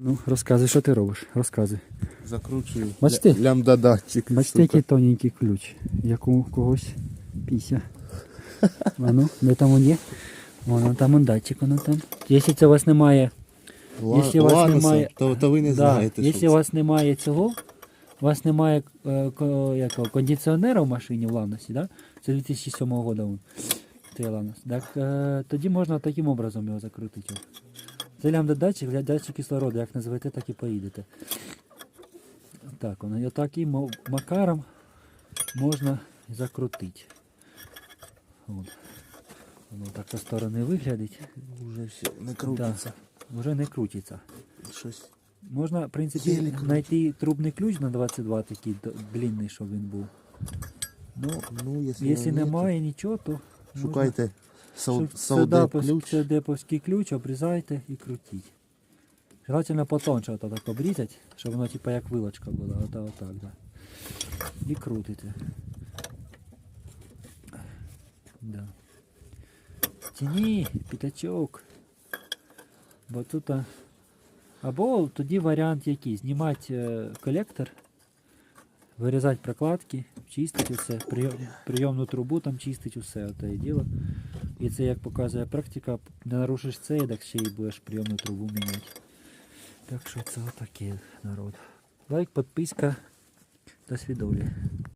Ну, розказуй, що ти робиш? Розказуй. Закручую. Бачите? Ля- Лямбда-датчик. Бачите, який тоненький ключ, як у когось піся. А ну, де там він є? Воно там он датчик, воно там. Якщо це у вас немає, Ла- якщо у вас Лануса, немає- то, то ви не знаєте, якщо що у це. вас немає цього, у вас немає е, ко- якого, кондиціонера в машині в Ланосі, да? це 2007 року цей Ланос. Так, е, тоді можна таким образом його закрутити. Це лямбда датчик, кислороду, як називаєте, так і поїдете. Так, воно і отаким макаром можна закрутити. От. Воно так со сторони виглядить, Уже все, не крутиться. вже не крутиться. Щось. Можна, в принципі, знайти трубний ключ на 22 такий длинний, щоб він був. Ну, Ну, якщо, немає нічого, то шукайте можна ключ. Севдеповський ключ, обрізайте і крутіть. Желательно потоньше ото так обрізати, щоб воно типа як вилочка була, ото отак, да. І крутите. Да. Тяні, п'ятачок. Бо тут. Або тоді варіант який. Знімати е, колектор, вирізати прокладки, чистити все, прийом, прийомну трубу там чистить усе оте діло. І це як показує практика, не нарушиш це, так ще й будеш прийомну трубу міняти. Так що це отакий народ. Лайк, підписка. До свидання.